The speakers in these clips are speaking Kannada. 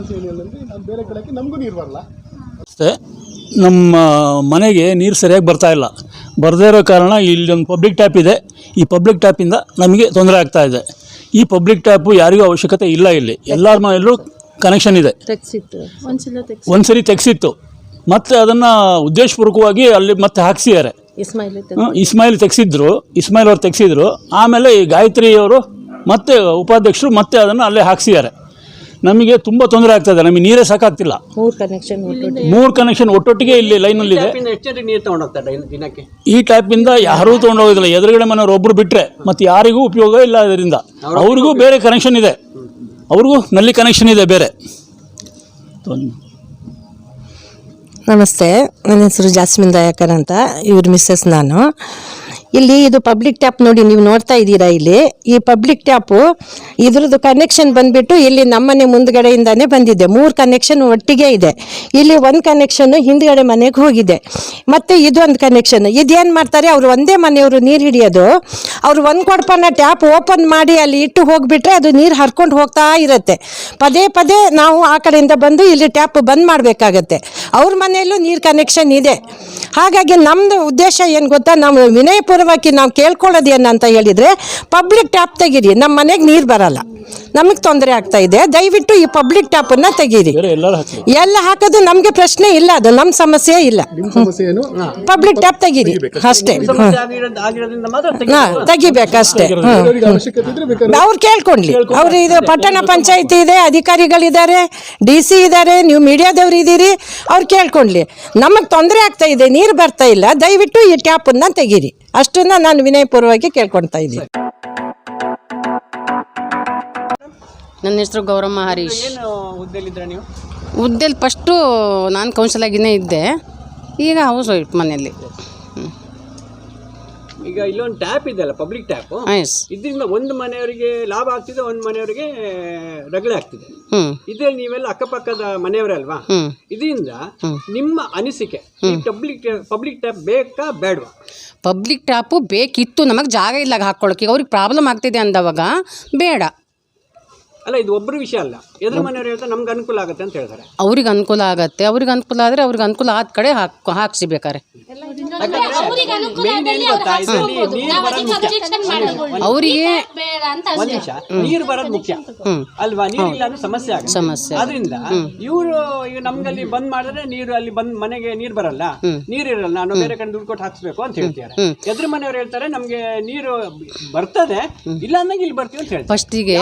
ಸಮಸ್ಯೆ ಏನಿಲ್ಲ ಅಂದರೆ ನಾನು ಬೇರೆ ಕಡೆಗೆ ನಮಗೂ ನೀರು ಬರಲ್ಲ. ಅಷ್ಟೇ ನಮ್ಮ ಮನೆಗೆ ನೀರು ಸರಿಯಾಗಿ ಬರ್ತಾ ಇಲ್ಲ. ಬರದೇ ಇರೋ ಕಾರಣ ಇಲ್ಲೊಂದು ಪಬ್ಲಿಕ್ ಟ್ಯಾಪ್ ಇದೆ. ಈ ಪಬ್ಲಿಕ್ ಟ್ಯಾಪಿಂದ ನಮಗೆ ತೊಂದರೆ ಆಗ್ತಾ ಇದೆ. ಈ ಪಬ್ಲಿಕ್ ಟ್ಯಾಪು ಯಾರಿಗೂ ಅವಶ್ಯಕತೆ ಇಲ್ಲ ಇಲ್ಲಿ. ಎಲ್ಲರ ಮನೆಯಲ್ಲೂ ಕನೆಕ್ಷನ್ ಇದೆ. ತೆಗ್ಸಿತ್ತು. ಮತ್ತೆ ಅದನ್ನ ಒಂದು ಸರಿ ತೆಗೆಸಿತ್ತು. ಮತ್ತು ಅದನ್ನು ಉದ್ದೇಶಪೂರ್ವಕವಾಗಿ ಅಲ್ಲಿ ಮತ್ತೆ ಹಾಕ್ಸಿದ್ದಾರೆ. ಇಸ್ಮಾಯಿಲ್ ತೆಗ್ಸಿದ್ರು ಇಸ್ಮಾಯಿಲ್ ತೆಗೆಸಿದ್ರು. ಇಸ್ಮಾಯಿಲ್ ಅವ್ರು ತೆಗೆಸಿದ್ರು. ಆಮೇಲೆ ಈ ಗಾಯತ್ರಿ ಅವರು ಮತ್ತೆ ಉಪಾಧ್ಯಕ್ಷರು ಮತ್ತೆ ಅದನ್ನು ಅಲ್ಲೇ ಹಾಕ್ಸಿದ್ದಾರೆ. ನಮಗೆ ತುಂಬ ತೊಂದರೆ ಆಗ್ತದೆ ನಮಗೆ ನೀರೇ ಸಾಕಾಗ್ತಿಲ್ಲ. ಮೂರು ಕನೆಕ್ಷನ್ ಒಟ್ಟು ಮೂರು ಕನೆಕ್ಷನ್ ಒಟ್ಟೊಟ್ಟಿಗೆ ಇಲ್ಲಿ ಲೈನ್ ಎಷ್ಟು ನೀರು ತಗೊಂಡೋಗ್ತಾರೆ ದಿನಕ್ಕೆ? ಈ ಟ್ಯಾಪಿಂದ ಯಾರೂ ತೊಗೊಂಡೋಗೋದಿಲ್ಲ. ಎದುರುಗಡೆ ಮನೆಯವ್ರು ಒಬ್ಬರು ಬಿಟ್ಟರೆ ಮತ್ತೆ ಯಾರಿಗೂ ಉಪಯೋಗ ಇಲ್ಲ ಅದರಿಂದ ಅವ್ರಿಗೂ ಬೇರೆ ಕನೆಕ್ಷನ್ ಇದೆ. ಅವ್ರಿಗೂ ನಲ್ಲಿ ಕನೆಕ್ಷನ್ ಇದೆ ಬೇರೆ. ನಮಸ್ತೆ. ನನ್ನ ಹೆಸರು ಜಾಸ್ಮಿನ್ ದಯಾಕರ್ ಅಂತ. ಇವ್ರ ಮಿಸ್ಸಸ್ ನಾನು. ಇಲ್ಲಿ ಇದು ಪಬ್ಲಿಕ್ ಟ್ಯಾಪ್ ನೋಡಿ ನೀವು ನೋಡ್ತಾ ಇದ್ದೀರಾ ಇಲ್ಲಿ? ಈ ಪಬ್ಲಿಕ್ ಟ್ಯಾಪು ಇದ್ರದ್ದು ಕನೆಕ್ಷನ್ ಬಂದ್ಬಿಟ್ಟು ಇಲ್ಲಿ ನಮ್ಮನೆ ಮುಂದ್ಗಡೆಯಿಂದಾನೇ ಬಂದಿದೆ. ಮೂರು ಕನೆಕ್ಷನ್ ಒಟ್ಟಿಗೆ ಇದೆ. ಇಲ್ಲಿ ಒಂದು ಕನೆಕ್ಷನ್ ಹಿಂದ್ಗಡೆ ಮನೆಗೆ ಹೋಗಿದೆ. ಮತ್ತೆ ಇದೊಂದು ಕನೆಕ್ಷನ್ ಇದೇನು ಮಾಡ್ತಾರೆ? ಅವರು ಒಂದೇ ಮನೆಯವರು ನೀರು ಹಿಡಿಯೋದು. ಅವ್ರು ಒಂದು ಕೊಡಪನ್ನ ಟ್ಯಾಪ್ ಓಪನ್ ಮಾಡಿ ಅಲ್ಲಿ ಇಟ್ಟು ಹೋಗ್ಬಿಟ್ರೆ ಅದು ನೀರು ಹರ್ಕೊಂಡು ಹೋಗ್ತಾ ಇರುತ್ತೆ. ಪದೇ ಪದೇ ನಾವು ಆ ಕಡೆಯಿಂದ ಬಂದು ಇಲ್ಲಿ ಟ್ಯಾಪ್ ಬಂದ್ ಮಾಡಬೇಕಾಗತ್ತೆ. ಅವ್ರ ಮನೆಯಲ್ಲೂ ನೀರು ಕನೆಕ್ಷನ್ ಇದೆ. ಹಾಗಾಗಿ ನಮ್ಮದು ಉದ್ದೇಶ ಏನು ಗೊತ್ತಾ? ನಾವು ವಿನಯಪೂರ್ವಕ್ಕೆ ನಾವು ಕೇಳ್ಕೊಳ್ಳೋದು ಏನಂತ ಹೇಳಿದರೆ ಪಬ್ಲಿಕ್ ಟ್ಯಾಪ್ ತೆಗೀರಿ. ನಮ್ಮ ಮನೆಗೆ ನೀರು ಬರಲ್ಲ. ನಮಗೆ ತೊಂದರೆ ಆಗ್ತಾ ಇದೆ. ದಯವಿಟ್ಟು ಈ ಪಬ್ಲಿಕ್ ಟ್ಯಾಪನ್ನು ತೆಗೀರಿ. ಎಲ್ಲ ಹಾಕೋದು ನಮಗೆ ಪ್ರಶ್ನೆ ಇಲ್ಲ ಅದು ನಮ್ಮ ಸಮಸ್ಯೆ ಇಲ್ಲ. ನಿಮ್ಮ ಸಮಸ್ಯೆ ಏನು? ಪಬ್ಲಿಕ್ ಟ್ಯಾಪ್ ತೆಗೀರಿ. ಅಷ್ಟೇ. ತೆಗಿಬೇಕಷ್ಟೇ ಅವ್ರು ಕೇಳ್ಕೊಂಡ್ಲಿ. ಅವ್ರು ಇದು ಪಟ್ಟಣ ಪಂಚಾಯತಿ ಇದೆ ಅಧಿಕಾರಿಗಳಿದ್ದಾರೆ ಡಿ ಸಿ ಇದ್ದಾರೆ ನೀವು ಮೀಡಿಯಾದವ್ರು ಇದ್ದೀರಿ ಅವ್ರು ಕೇಳ್ಕೊಂಡ್ಲಿ. ನಮಗೆ ತೊಂದರೆ ಆಗ್ತಾ ಇದೆ ನೀರು ಬರ್ತಾ ಇಲ್ಲ ದಯವಿಟ್ಟು ಈ ಟ್ಯಾಪನ್ನ ತೆಗೀರಿ. ಅಷ್ಟನ್ನ ನಾನು ವಿನಯಪೂರ್ವವಾಗಿ ಕೇಳ್ಕೊಳ್ತಾ ಇದ್ದೀನಿ. ನನ್ನ ಹೆಸರು ಗೌರಮ್ಮ ಹರೀಶ್. ಏನು ಹುದ್ದೆಲಿದ್ರೆ ನೀವು? ಹುದ್ದೆಲಿ ಫಸ್ಟು ನಾನು ಕೌನ್ಸಿಲಾಗಿನೇ ಇದ್ದೆ. ಈಗ ಹೌಸ್ ವೈಫ್ ಮನೆಯಲ್ಲಿ. ಈಗ ಇಲ್ಲೊಂದು ಟ್ಯಾಪ್ ಇದೆಯಲ್ಲ ಪಬ್ಲಿಕ್ ಟ್ಯಾಪ್ ಎಸ್ ಇದರಿಂದ ಒಂದು ಮನೆಯವರಿಗೆ ಲಾಭ ಆಗ್ತಿದೆ ಒಂದು ಮನೆಯವರಿಗೆ ರಗಳೆ ಆಗ್ತಿದೆ. ಹ್ಞೂ ಇದ್ರಲ್ಲಿ ನೀವೆಲ್ಲ ಅಕ್ಕಪಕ್ಕದ ಮನೆಯವರೇ ಅಲ್ವಾ? ಹ್ಞೂ ಇದರಿಂದ ನಿಮ್ಮ ಅನಿಸಿಕೆ ಪಬ್ಲಿಕ್ ಪಬ್ಲಿಕ್ ಟ್ಯಾಪ್ ಬೇಕಾ ಬೇಡವಾ? ಪಬ್ಲಿಕ್ ಟ್ಯಾಪು ಬೇಕಿತ್ತು ನಮಗೆ ಜಾಗ ಇಲ್ಲ ಹಾಕ್ಕೊಳ್ಳೋಕೆ ಈಗ ಅವ್ರಿಗೆ ಪ್ರಾಬ್ಲಮ್ ಆಗ್ತಿದೆ ಅಂದವಾಗ ಬೇಡ. ಅಲ್ಲ ಇದು ಒಬ್ಬರು ವಿಷಯ ಅಲ್ಲ. ಎದುರು ಮನೆಯವರು ಹೇಳ್ತಾರೆ ನಮ್ಗೆ ಅನುಕೂಲ ಆಗುತ್ತೆ ಅಂತ ಹೇಳ್ತಾರೆ. ಅವ್ರಿಗೆ ಅನುಕೂಲ ಆಗತ್ತೆ. ಅವ್ರಿಗೆ ಅನುಕೂಲ ಆದರೆ ಅವ್ರಿಗೆ ಅನುಕೂಲ ಆದ ಕಡೆ ಹಾಕ್ ಹಾಕ್ಸಿ ಬೇಕಾರೆ. ಅವರಿಗೆ ಒಂದ್ ನಿಮಿಷ. ನೀರು ಬರೋದು ಮುಖ್ಯ. ಅಲ್ವಾ? ನೀರಿಲ್ಲ ಇಲ್ಲ ಅಂದ್ರೆ ಸಮಸ್ಯೆ ಆಗುತ್ತೆ. ಸಮಸ್ಯೆ ಆದ್ರಿಂದ ಇವರು ಈಗ ನಮ್ಗಲ್ಲಿ ಬಂದ್ ಮಾಡಿದ್ರೆ ನೀರು ಅಲ್ಲಿ ಬಂದ್ ಮನೆಗೆ ನೀರು ಬರಲ್ಲ. ನೀರು ಇರಲ್ಲ. ನಾನು ಬೇರೆ ಕಡೆ ದುಡ್ಡು ಕೊಟ್ಟು ಹಾಕ್ಸ್ಬೇಕು ಅಂತ ಹೇಳ್ತಾರೆ ಎದುರು ಮನೆಯವ್ರು ಹೇಳ್ತಾರೆ ನಮ್ಗೆ ನೀರು ಬರ್ತದೆ. ಇಲ್ಲ ಅಂದಾಗ ಇಲ್ಲಿ ಬರ್ತೀವಿ ಅಂತ ಹೇಳ್ತಾರೆ. ಫಸ್ಟಿಗೆ?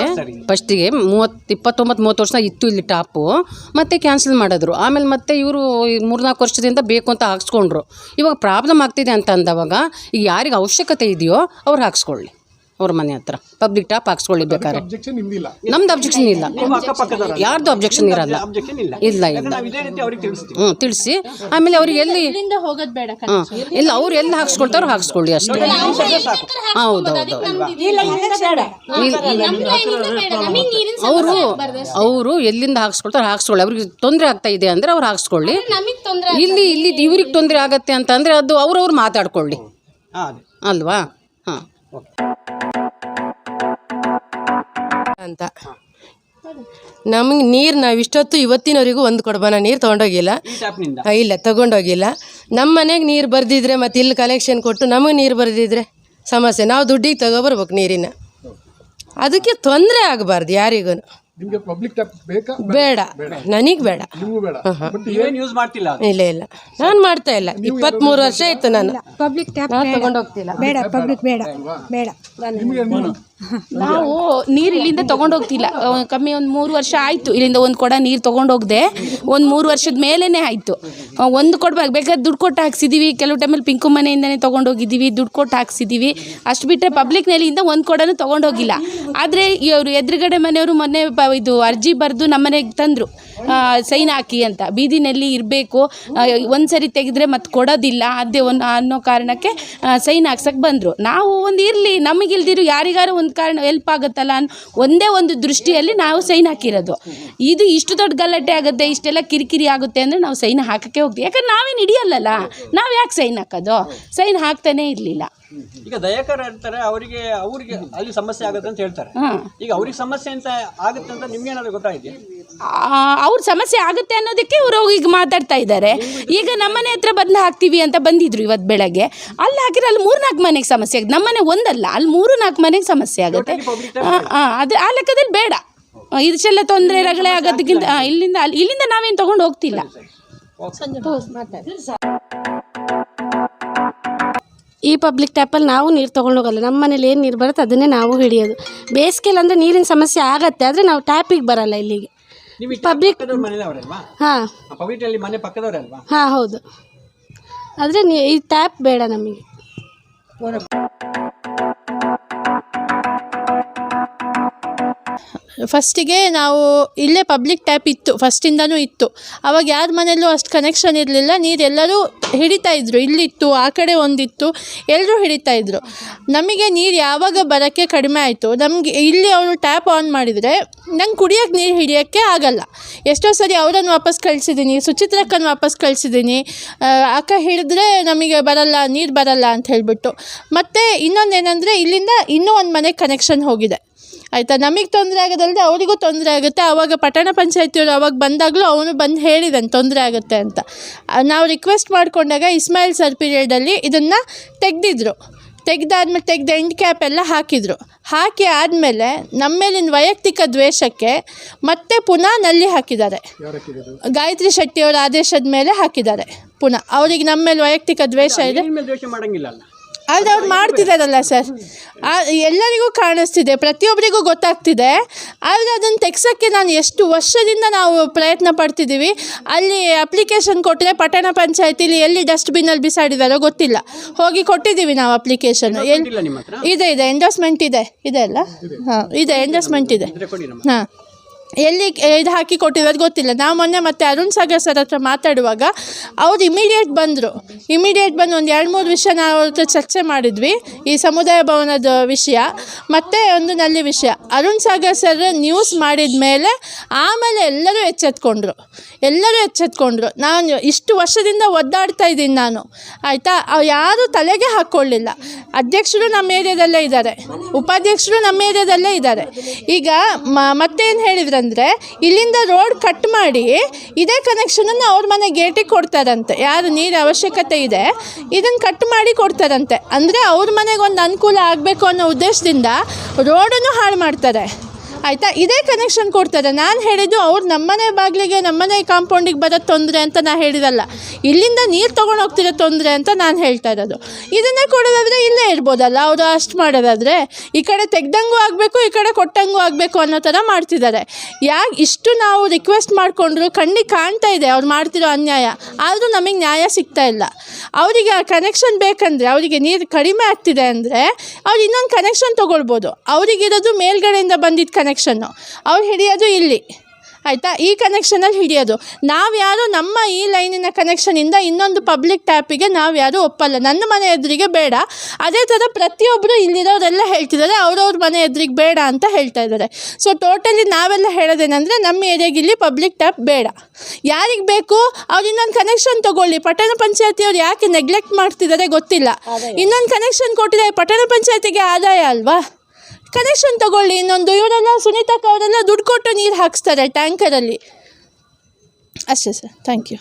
ಫಸ್ಟಿಗೆ ಮೂವತ್ತು ಇಪ್ಪತ್ತೊಂಬತ್ತು, ಮೂವತ್ತು ವರ್ಷ ಇತ್ತು ಇಲ್ಲಿ ಟಾಪು ಮತ್ತೆ ಕ್ಯಾನ್ಸಲ್ ಮಾಡಿದ್ರು. ಆಮೇಲೆ ಮತ್ತೆ ಇವರು ಮೂರ್ನಾಲ್ಕು ವರ್ಷದಿಂದ ಬೇಕು ಅಂತ ಹಾಕ್ಸ್ಕೊಂಡ್ರು. ಇವಾಗ ಪ್ರಾಬ್ಲಮ್ ಆಗ್ತಿದೆ ಅಂತ ಅಂದವಾಗ ಈಗ ಯಾರಿಗೆ ಅವಶ್ಯಕತೆ ಇದೆಯೋ ಅವ್ರು ಹಾಕ್ಸ್ಕೊಳ್ಳಿ. ಅವ್ರ ಮನೆ ಹತ್ರ. ಪಬ್ಲಿಕ್ ಟಾಪ್ ಹಾಕ್ಸ್ಕೊಳ್ಳಿ ಬೇಕಾದ್ರೆ. ನಮ್ದು ಅಬ್ಜೆಕ್ಷನ್ ಇಲ್ಲ. ಯಾರ್ದು ಅಬ್ಜೆಕ್ಷನ್ ಇರಲ್ಲ. ಇಲ್ಲ. ಇಲ್ಲ ಇಲ್ಲ. ನಾವು ಇದೇ ರೀತಿ ಅವ್ರಿಗೆ ತಿಳಿಸ್ತೀವಿ. ಹ್ಞೂ ತಿಳಿಸಿ. ಆಮೇಲೆ ಅವ್ರಿಗೆ ಎಲ್ಲಿ ಹೋಗೋದ್ ಬೇಡ ಹಾಂ ಇಲ್ಲ ಅವ್ರು ಎಲ್ಲಿ ಹಾಕ್ಸ್ಕೊಳ್ತಾರೋ ಹಾಕ್ಸ್ಕೊಳ್ಳಿ ಅಷ್ಟೇ. ಹೌದೌದು ಹೌದು ಅವರು ಅವರು ಎಲ್ಲಿಂದ ಹಾಕ್ಸ್ಕೊಳ್ತಾರೆ ಹಾಕ್ಸ್ಕೊಳ್ಳಿ. ಅವ್ರಿಗೆ ತೊಂದರೆ ಆಗ್ತಾ ಇದೆ ಅಂದ್ರೆ ಅವ್ರು ಹಾಕ್ಸ್ಕೊಳ್ಳಿ. ಇಲ್ಲಿ ಇಲ್ಲಿ ಇವ್ರಿಗೆ ತೊಂದರೆ ಆಗತ್ತೆ ಅಂತ ಅಂದ್ರೆ ಅದು ಅವ್ರವ್ರು ಮಾತಾಡ್ಕೊಳ್ಳಿ. ಹಾ ಅದೇ. ಅಲ್ವಾ? ಹಾಂ. ಅಂತ. ನಮಗೆ ನೀರು ನಾವು ಇಷ್ಟೊತ್ತು ಇವತ್ತಿನವರೆಗೂ ಒಂದು ಕೊಡಬನ. ನೀರು ತೊಗೊಂಡೋಗಿಲ್ಲ. ಆ, ಇಲ್ಲ ತಗೊಂಡೋಗಿಲ್ಲ. ನಮ್ಮ ಮನೆಗೆ ನೀರು ಬರ್ದಿದ್ರೆ ಮತ್ತು ಇಲ್ಲಿ ಕಲೆಕ್ಷನ್ ಕೊಟ್ಟು ನಮಗೆ ನೀರು ಬರ್ದಿದ್ರೆ ಸಮಸ್ಯೆ. ನಾವು ದುಡ್ಡಿಗೆ ತಗೊಬರ್ಬೇಕು ನೀರಿನ. ಅದಕ್ಕೆ ತೊಂದರೆ ಆಗಬಾರ್ದು ಯಾರಿಗೂ ನಿಮ್ಗೆ ಪಬ್ಲಿಕ್ ಟ್ಯಾಪ್ ಬೇಕಾ? ಬೇಡ. ನನಗೆ ಬೇಡ. ನಿಮಗೂ ಬೇಡ. ಬಟ್ ನೀವೇನು ಯೂಸ್ ಮಾಡ್ತಿಲ್ಲ ಅದು. ಇಲ್ಲ ಇಲ್ಲ. ನಾನು ಮಾಡ್ತಾ ಇಲ್ಲ. ಇಪ್ಪತ್ತ್ಮೂರು ವರ್ಷ ಆಯ್ತು ನಾನು. ಪಬ್ಲಿಕ್ ಟ್ಯಾಪ್ ನಾನು ತಗೊಂಡೋಗ್ತಿಲ್ಲ. ಬೇಡ ಪಬ್ಲಿಕ್ ಬೇಡ. ಬೇಡ. ನಿಮ್ಗೆ ನೀರು ನಾವು ನೀರು ಇಲ್ಲಿಂದ ತಗೊಂಡೋಗ್ತಿಲ್ಲ ಕಮ್ಮಿ ಒಂದು ಮೂರು ವರ್ಷ ಆಯಿತು. ಇಲ್ಲಿಂದ ಒಂದು ಕೊಡ ನೀರು ತೊಗೊಂಡೋಗ್ದೆ ಒಂದು ಮೂರು ವರ್ಷದ ಮೇಲೇ ಆಯಿತು. ಒಂದು ಕೊಡ ಬೇಕಾದ್ರೆ ದುಡ್ಡು ಕೊಟ್ಟು ಹಾಕ್ಸಿದ್ದೀವಿ ಕೆಲವು ಟೈಮಲ್ಲಿ ಪಿಂಕು ಮನೆಯಿಂದನೇ ತೊಗೊಂಡೋಗಿದ್ದೀವಿ ದುಡ್ಡು ಕೊಟ್ಟು ಹಾಕ್ಸಿದ್ದೀವಿ ಅಷ್ಟು ಬಿಟ್ಟರೆ ಪಬ್ಲಿಕ್ ನೆಲೆಯಿಂದ ಒಂದು ಕೊಡನು ತೊಗೊಂಡೋಗಿಲ್ಲ ಆದರೆ ಇವರು ಎದುರುಗಡೆ ಮನೆಯವರು ಮೊನ್ನೆ ಇದು ಅರ್ಜಿ ಬರೆದು ನಮ್ಮನೆಗೆ ತಂದರು. ಸೈನ್ ಹಾಕಿ ಅಂತ. ಬೀದಿನಲ್ಲಿ ಇರಬೇಕು. ಒಂದು ಸರಿ ತೆಗೆದ್ರೆ ಮತ್ತೆ ಕೊಡೋದಿಲ್ಲ ಅದೇ ಒಂದು ಅನ್ನೋ ಕಾರಣಕ್ಕೆ ಸೈನ್ ಹಾಕ್ಸಕ್ಕೆ ಬಂದರು. ನಾವು ಒಂದು ಇರಲಿ ನಮಗಿಲ್ದಿರು ಯಾರಿಗಾರು ಒಂದು ಕಾರಣ ಹೆಲ್ಪ್ ಆಗುತ್ತಲ್ಲ ಅನ್ನೋ ಒಂದೇ ಒಂದು ದೃಷ್ಟಿಯಲ್ಲಿ ನಾವು ಸೈನ್ ಹಾಕಿರೋದು. ಇದು ಇಷ್ಟು ದೊಡ್ಡ ಗಲಾಟೆ ಆಗುತ್ತೆ, ಇಷ್ಟೆಲ್ಲ ಕಿರಿಕಿರಿ ಆಗುತ್ತೆ ಅಂದರೆ ನಾವು ಸೈನ್ ಹಾಕೋಕ್ಕೆ ಹೋಗ್ತೀವಿ. ಯಾಕಂದ್ರೆ ನಾವೇನು ಹಿಡಿಯಲ್ಲಲ್ಲ. ನಾವು ಯಾಕೆ ಸೈನ್ ಹಾಕೋದು? ಸೈನ್ ಹಾಕ್ತಾನೇ ಇರಲಿಲ್ಲ. ಈಗ ದಯಾಕರ್ ಇರ್ತಾರೆ ಅವರಿಗೆ ಅವರಿಗೆ ಅಲ್ಲಿ ಸಮಸ್ಯೆ ಆಗುತ್ತೆ ಅಂತ ಹೇಳ್ತಾರೆ. ಈಗ ಅವ್ರಿಗೆ ಸಮಸ್ಯೆ ಅಂತ ಆಗುತ್ತೆ ಅಂತ ನಿಮ್ಗೆ ಏನಾದ್ರು ಗೊತ್ತಾಗಿದೆ ಅವ್ರ ಸಮಸ್ಯೆ ಆಗುತ್ತೆ ಅನ್ನೋದಕ್ಕೆ ಇವ್ರು ಹೋಗಿ ಈಗ ಮಾತಾಡ್ತಾ ಇದ್ದಾರೆ. ಈಗ ನಮ್ಮನೆ ಹತ್ರ ಬಂದು ಹಾಕ್ತೀವಿ ಅಂತ ಬಂದಿದ್ರು ಇವತ್ತು ಬೆಳಗ್ಗೆ. ಅಲ್ಲಿ ಹಾಕಿದ್ರೆ ಅಲ್ಲಿ ಮೂರು ನಾಲ್ಕು ಮನೆಗೆ ಸಮಸ್ಯೆ ಆಗುತ್ತೆ ನಮ್ಮನೆ ಒಂದಲ್ಲ ಅಲ್ಲಿ ಮೂರು ನಾಲ್ಕು ಮನೆಗೆ ಸಮಸ್ಯೆ ಆಗುತ್ತೆ. ಅದು ಆ ಲೆಕ್ಕದಲ್ಲಿ ಬೇಡ. ಇದೆಲ್ಲ ತೊಂದರೆಗಳೇ ತೊಂದರೆ ರಗಳೆ ಆಗೋದಕ್ಕಿಂತ ಇಲ್ಲಿಂದ ಅಲ್ಲಿ ಇಲ್ಲಿಂದ ನಾವೇನು ತೊಗೊಂಡು ಹೋಗ್ತಿಲ್ಲ. ಈ ಪಬ್ಲಿಕ್ ಟ್ಯಾಪಲ್ಲಿ ನಾವು ನೀರು ತೊಗೊಂಡೋಗಲ್ಲ ನಮ್ಮ ಮನೇಲಿ ಏನು ನೀರು ಬರುತ್ತೆ ಅದನ್ನೇ ನಾವು ಹಿಡಿಯೋದು. ಬೇಸಿಗೆಲಿ ಅಂದರೆ ನೀರಿನ ಸಮಸ್ಯೆ ಆಗತ್ತೆ ಆದರೆ ನಾವು ಟ್ಯಾಪಿಗೆ ಬರಲ್ಲ ಇಲ್ಲಿಗೆ. ಪಬ್ಲಿಕ್ ಹಾಂ. ಮನೆ ಹಾಂ ಹೌದು. ಆದರೆ ನೀ ಈ ಟ್ಯಾಪ್ ಬೇಡ ನಮಗೆ. ಫಸ್ಟಿಗೆ ನಾವು ಇಲ್ಲೇ ಪಬ್ಲಿಕ್ ಟ್ಯಾಪ್ ಇತ್ತು, ಫಸ್ಟಿಂದನೂ ಇತ್ತು. ಅವಾಗ ಯಾರ ಮನೆಯಲ್ಲೂ ಅಷ್ಟು ಕನೆಕ್ಷನ್ ಇರಲಿಲ್ಲ ನೀರು ಎಲ್ಲರೂ ಹಿಡಿತಾ ಇದ್ರು. ಇಲ್ಲಿತ್ತು, ಆ ಕಡೆ ಒಂದಿತ್ತು ಎಲ್ಲರೂ ಹಿಡಿತಾ ಇದ್ರು. ನಮಗೆ ನೀರು ಯಾವಾಗ ಬರೋಕ್ಕೆ ಕಡಿಮೆ ಆಯಿತು, ನಮಗೆ ಇಲ್ಲಿ ಅವರು ಟ್ಯಾಪ್ ಆನ್ ಮಾಡಿದರೆ ನಂಗೆ ಕುಡಿಯೋಕ್ಕೆ ನೀರು ಹಿಡಿಯೋಕ್ಕೆ ಆಗಲ್ಲ. ಎಷ್ಟೋ ಸರಿ ಅವರನ್ನು ವಾಪಸ್ ಕಳಿಸಿದ್ದೀನಿ ಸುಚಿತ್ರಕ್ಕನ್ನು ವಾಪಸ್ ಕಳಿಸಿದ್ದೀನಿ ಅಕ್ಕ ಹಿಡಿದ್ರೆ ನಮಗೆ ಬರಲ್ಲ, ನೀರು ಬರಲ್ಲ ಅಂತ ಹೇಳಿಬಿಟ್ಟು. ಮತ್ತು ಇನ್ನೊಂದೇನೆಂದರೆ ಇಲ್ಲಿಂದ ಇನ್ನೂ ಒಂದು ಮನೆಗೆ ಕನೆಕ್ಷನ್ ಹೋಗಿದೆ. ಆಯಿತಾ? ನಮಗೆ ತೊಂದರೆ ಆಗೋದಲ್ಲದೆ ಅವರಿಗೂ ತೊಂದರೆ ಆಗುತ್ತೆ. ಆವಾಗ ಪಟ್ಟಣ ಪಂಚಾಯತಿಯವರು ಅವಾಗ ಬಂದಾಗಲೂ ಅವನು ಬಂದು ಹೇಳಿದಾನೆ ತೊಂದರೆ ಆಗುತ್ತೆ ಅಂತ. ನಾವು ರಿಕ್ವೆಸ್ಟ್ ಮಾಡಿಕೊಂಡಾಗ ಇಸ್ಮಾಯಿಲ್ ಸರ್ ಪೀರಿಯಡಲ್ಲಿ ಇದನ್ನು ತೆಗೆದಿದ್ರು. ತೆಗೆದಾದ್ಮೇಲೆ ತೆಗೆದ ಎಂಡ್ ಕ್ಯಾಪ್ ಎಲ್ಲ ಹಾಕಿದರು. ಹಾಕಿ ಆದಮೇಲೆ ನಮ್ಮ ಮೇಲಿನ ವೈಯಕ್ತಿಕ ದ್ವೇಷಕ್ಕೆ ಮತ್ತೆ ಪುನಃ ನಲ್ಲಿ ಹಾಕಿದ್ದಾರೆ. ಗಾಯತ್ರಿ ಶೆಟ್ಟಿಯವರ ಆದೇಶದ ಮೇಲೆ ಹಾಕಿದ್ದಾರೆ ಪುನಃ. ಅವ್ರಿಗೆ ನಮ್ಮ ಮೇಲೆ ವೈಯಕ್ತಿಕ ದ್ವೇಷ ಇದೆ. ಆದರೆ ಅವ್ರು ಮಾಡ್ತಿದ್ದಾರಲ್ಲ ಸರ್ ಎಲ್ಲರಿಗೂ ಕಾಣಿಸ್ತಿದೆ ಪ್ರತಿಯೊಬ್ಬರಿಗೂ ಗೊತ್ತಾಗ್ತಿದೆ. ಆದರೆ ಅದನ್ನು ತೆಗ್ಸೋಕ್ಕೆ ನಾನು ಎಷ್ಟು ವರ್ಷದಿಂದ ನಾವು ಪ್ರಯತ್ನ ಪಡ್ತಿದ್ದೀವಿ ಅಲ್ಲಿ ಅಪ್ಲಿಕೇಶನ್ ಕೊಟ್ಟರೆ ಪಟ್ಟಣ ಪಂಚಾಯತಿಲಿ ಎಲ್ಲಿ ಡಸ್ಟ್ಬಿನ್ನಲ್ಲಿ ಬಿಸಾಡಿದಾರೋ ಗೊತ್ತಿಲ್ಲ. ಹೋಗಿ ಕೊಟ್ಟಿದ್ದೀವಿ ನಾವು ಅಪ್ಲಿಕೇಶನ್ ಎಲ್ಲಿ ಇದೆ ಇದೆ ಎಂಡೋಸ್ಮೆಂಟ್ ಇದೆ. ಇದೆ ಅಲ್ಲ? ಹಾಂ ಇದೆ ಎಂಡೋಸ್ಮೆಂಟ್ ಇದೆ. ಹಾಂ. ಎಲ್ಲಿ ಇದು ಹಾಕಿ ಕೊಟ್ಟಿರೋದು ಗೊತ್ತಿಲ್ಲ. ನಾವು ಮೊನ್ನೆ ಮತ್ತೆ ಅರುಣ್ ಸಾಗರ್ ಸರ್ ಹತ್ರ ಮಾತಾಡುವಾಗ ಅವ್ರು ಇಮಿಡಿಯೇಟ್ ಬಂದರು. ಇಮಿಡಿಯೇಟ್ ಬಂದು ಒಂದು ಎರಡು ಮೂರು ವಿಷಯ ನಾವು ಅವ್ರ ಚರ್ಚೆ ಮಾಡಿದ್ವಿ. ಈ ಸಮುದಾಯ ಭವನದ ವಿಷಯ, ಮತ್ತು ಒಂದು ನಲ್ಲಿ ವಿಷಯ. ಅರುಣ್ ಸಾಗರ್ ಸರ್ ನ್ಯೂಸ್ ಮಾಡಿದ ಮೇಲೆ ಆಮೇಲೆ ಎಲ್ಲರೂ ಎಚ್ಚೆತ್ಕೊಂಡ್ರು. ಎಲ್ಲರೂ ಎಚ್ಚೆತ್ಕೊಂಡ್ರು. ನಾನು ಇಷ್ಟು ವರ್ಷದಿಂದ ಒದ್ದಾಡ್ತಾ ಇದ್ದೀನಿ ನಾನು. ಆಯಿತಾ? ಅವು ಯಾರೂ ತಲೆಗೆ ಹಾಕ್ಕೊಳ್ಳಿಲ್ಲ ಅಧ್ಯಕ್ಷರು ನಮ್ಮ ಏರಿಯಾದಲ್ಲೇ ಇದ್ದಾರೆ. ಉಪಾಧ್ಯಕ್ಷರು ನಮ್ಮ ಏರಿಯಾದಲ್ಲೇ ಇದ್ದಾರೆ. ಈಗ ಮತ್ತೇನು ಮತ್ತೇನು ಹೇಳಿದ್ರಂದರೆ ಇಲ್ಲಿಂದ ರೋಡ್ ಕಟ್ ಮಾಡಿ ಇದೇ ಕನೆಕ್ಷನನ್ನು ಅವ್ರ ಮನೆ ಗೇಟಿಗೆ ಕೊಡ್ತಾರಂತೆ. ಯಾರು ನೀರು ಅವಶ್ಯಕತೆ ಇದೆ ಇದನ್ನು ಕಟ್ ಮಾಡಿ ಕೊಡ್ತಾರಂತೆ. ಅಂದರೆ ಅವ್ರ ಮನೆಗೆ ಒಂದು ಅನುಕೂಲ ಆಗಬೇಕು ಅನ್ನೋ ಉದ್ದೇಶದಿಂದ ರೋಡನ್ನು ಹಾಳು ಮಾಡ್ತಾರೆ. ಆಯಿತಾ? ಇದೇ ಕನೆಕ್ಷನ್ ಕೊಡ್ತಾರೆ ನಾನು ಹೇಳಿದ್ದು ಅವ್ರು ನಮ್ಮನೆ ಬಾಗಿಲಿಗೆ, ನಮ್ಮನೆ ಕಾಂಪೌಂಡಿಗೆ ಬರೋ ತೊಂದರೆ ಅಂತ ನಾನು ಹೇಳಿರಲ್ಲ. ಇಲ್ಲಿಂದ ನೀರು ತೊಗೊಂಡು ಹೋಗ್ತಿರೋ ತೊಂದರೆ ಅಂತ ನಾನು ಹೇಳ್ತಾ ಇರೋದು. ಇದನ್ನೇ ಕೊಡೋದಾದರೆ ಇಲ್ಲೇ ಇರ್ಬೋದಲ್ಲ? ಅವರು ಅಷ್ಟು ಮಾಡೋದಾದರೆ? ಈ ಕಡೆ ತೆಗ್ದಂಗೂ ಆಗಬೇಕು, ಈ ಕಡೆ ಕೊಟ್ಟಂಗೂ ಆಗಬೇಕು ಅನ್ನೋ ಥರ ಮಾಡ್ತಿದ್ದಾರೆ. ಯಾಕೆ ಇಷ್ಟು ನಾವು ರಿಕ್ವೆಸ್ಟ್ ಮಾಡಿಕೊಂಡ್ರು ಕಣ್ಣಿಗೆ ಕಾಣ್ತಾ ಇದೆ ಅವ್ರು ಮಾಡ್ತಿರೋ ಅನ್ಯಾಯ. ಆದರೂ ನಮಗೆ ನ್ಯಾಯ ಸಿಗ್ತಾ ಇಲ್ಲ. ಅವರಿಗೆ ಆ ಕನೆಕ್ಷನ್ ಬೇಕಂದರೆ, ಅವರಿಗೆ ನೀರು ಕಡಿಮೆ ಆಗ್ತಿದೆ ಅಂದರೆ ಅವ್ರು ಇನ್ನೊಂದು ಕನೆಕ್ಷನ್ ತೊಗೊಳ್ಬೋದು. ಅವರಿಗಿರೋದು ಮೇಲ್ಗಡೆಯಿಂದ ಬಂದಿದ್ದ ಕನೆಕ್ಷನ್ನು ಅವ್ರು ಹಿಡಿಯೋದು ಇಲ್ಲಿ. ಆಯಿತಾ? ಈ ಕನೆಕ್ಷನಲ್ಲಿ ಹಿಡಿಯೋದು. ನಾವು ಯಾರು ನಮ್ಮ ಈ ಲೈನಿನ ಕನೆಕ್ಷನಿಂದ ಇನ್ನೊಂದು ಪಬ್ಲಿಕ್ ಟ್ಯಾಪಿಗೆ ನಾವು ಯಾರು ಒಪ್ಪಲ್ಲ. ನನ್ನ ಮನೆ ಎದುರಿಗೆ ಬೇಡ. ಅದೇ ಥರ ಪ್ರತಿಯೊಬ್ಬರು ಇಲ್ಲಿರೋರೆಲ್ಲ ಹೇಳ್ತಿದ್ದಾರೆ. ಅವ್ರವ್ರ ಮನೆ ಎದುರಿಗೆ ಬೇಡ ಅಂತ ಹೇಳ್ತಾ ಇದ್ದಾರೆ. ಸೊ ಟೋಟಲಿ ನಾವೆಲ್ಲ ಹೇಳೋದೇನೆಂದರೆ ನಮ್ಮ ಏರಿಯಾಗೆ ಇಲ್ಲಿ ಪಬ್ಲಿಕ್ ಟ್ಯಾಪ್ ಬೇಡ. ಯಾರಿಗೆ ಬೇಕು? ಅವ್ರು ಇನ್ನೊಂದು ಕನೆಕ್ಷನ್ ತೊಗೊಳ್ಳಿ. ಪಟ್ಟಣ ಪಂಚಾಯತಿಯವ್ರು ಯಾಕೆ ನೆಗ್ಲೆಕ್ಟ್ ಮಾಡ್ತಿದ್ದಾರೆ ಗೊತ್ತಿಲ್ಲ. ಇನ್ನೊಂದು ಕನೆಕ್ಷನ್ ಕೊಟ್ಟಿದ್ದಾರೆ. ಪಟ್ಟಣ ಪಂಚಾಯತಿಗೆ ಆದಾಯ ಅಲ್ವಾ? ಕನೆಕ್ಷನ್ ತಗೊಳ್ಳಿ. ಇನ್ನೊಂದು ಇವರೆಲ್ಲ ಸುನೀತಕ್ಕ ಅವರೆಲ್ಲ ದುಡ್ಡು ಕೊಟ್ಟು ನೀರು ಹಾಕಿಸ್ತಾರೆ ಟ್ಯಾಂಕರಲ್ಲಿ ಅಷ್ಟೇ ಸರ್ ಥ್ಯಾಂಕ್ ಯು